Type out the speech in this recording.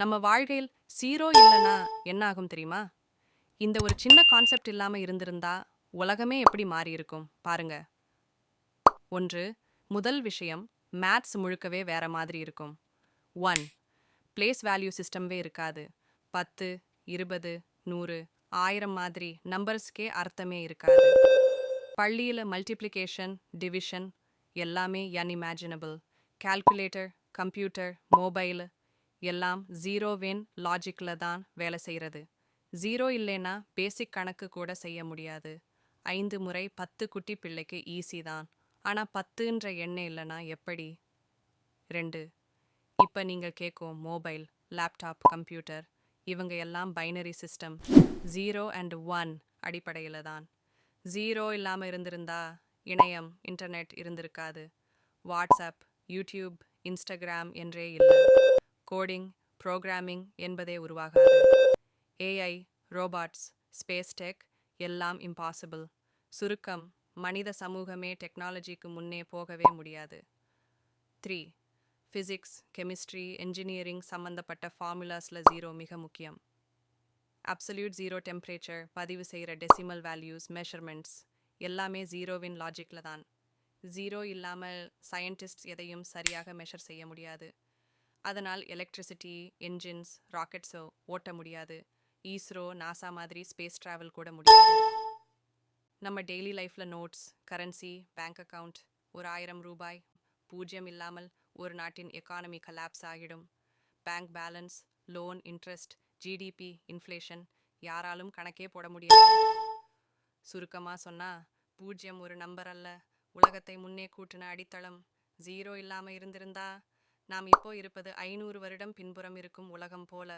நம்ம வாழ்க்கையில் சீரோ இல்லைன்னா என்ன ஆகும் தெரியுமா? இந்த ஒரு சின்ன கான்செப்ட் இல்லாம இருந்திருந்தா உலகமே எப்படி மாறி இருக்கும் பாருங்க. ஒன்று முதல் விஷயம் மேத்ஸ் முழுக்கவே வேற மாதிரி இருக்கும். ஒன் பிளேஸ் வேல்யூ சிஸ்டம்வே இருக்காது. பத்து இருபது நூறு ஆயிரம் மாதிரி நம்பர்ஸ்க்கே அர்த்தமே இருக்காது. பள்ளியில் மல்டிப்ளிகேஷன் டிவிஷன் எல்லாமே அன்இமேஜினபிள் கால்குலேட்டர் கம்ப்யூட்டர் மொபைல் எல்லாம் ஜீரோவின் லாஜிக்கில் தான் வேலை செய்கிறது ஜீரோ இல்லைன்னா பேசிக் கணக்கு கூட செய்ய முடியாது. ஐந்து முறை பத்து குட்டி பிள்ளைக்கு ஈஸி தான். ஆனால் பத்துன்ற எண்ணெய் இல்லைன்னா எப்படி? ரெண்டு இப்போ நீங்கள் கேட்கும் மொபைல் லேப்டாப் கம்ப்யூட்டர் இவங்க எல்லாம் binary system. Zero and one அடிப்படையில் தான். ஜீரோ இல்லாமல் இருந்திருந்தா இணையம் இன்டர்நெட் இருந்திருக்காது. வாட்ஸ்அப் யூடியூப் இன்ஸ்டாகிராம் என்றே இல்லை. கோடிங் ப்ரோக்ராமிங் என்பதே உருவாகாது. ஏஐ ரோபாட்ஸ் ஸ்பேஸ் டெக் எல்லாம் இம்பாசிபிள் சுருக்கம் மனித சமூகமே டெக்னாலஜிக்கு முன்னே போகவே முடியாது. த்ரீ ஃபிசிக்ஸ் கெமிஸ்ட்ரி என்ஜினியரிங் சம்பந்தப்பட்ட ஃபார்முலாஸில் ஜீரோ மிக முக்கியம். அப்சல்யூட் ஜீரோ டெம்பரேச்சர் பதிவு செய்கிற டெசிமல் வேல்யூஸ் மெஷர்மெண்ட்ஸ் எல்லாமே ஜீரோவின் லாஜிக்கில் தான். ஜீரோ இல்லாமல் சயின்டிஸ்ட் எதையும் சரியாக மெஷர் செய்ய முடியாது. அதனால் எலக்ட்ரிசிட்டி என்ஜின்ஸ் ராக்கெட்ஸோ ஓட்ட முடியாது. ஈஸ்ரோ நாசா மாதிரி ஸ்பேஸ் ட்ராவல் கூட முடியாது. நம்ம டெய்லி லைஃப்பில் நோட்ஸ் கரன்சி பேங்க் அக்கவுண்ட் ஒரு ஆயிரம் ரூபாய் பூஜ்ஜியம் இல்லாமல் ஒரு நாட்டின் எக்கானமி கலாப்ஸ் ஆகிடும். Bank balance loan interest GDP inflation யாராலும் கணக்கே போட முடியாது. சுருக்கமாக சொன்னா பூஜ்ஜியம் ஒரு நம்பர் அல்ல. உலகத்தை முன்னே கூட்டின அடித்தளம். ஜீரோ இல்லாமல் இருந்திருந்தா நாம் இப்போ இருப்பது ஐநூறு வருடம் பின்புறம் இருக்கும் உலகம் போல.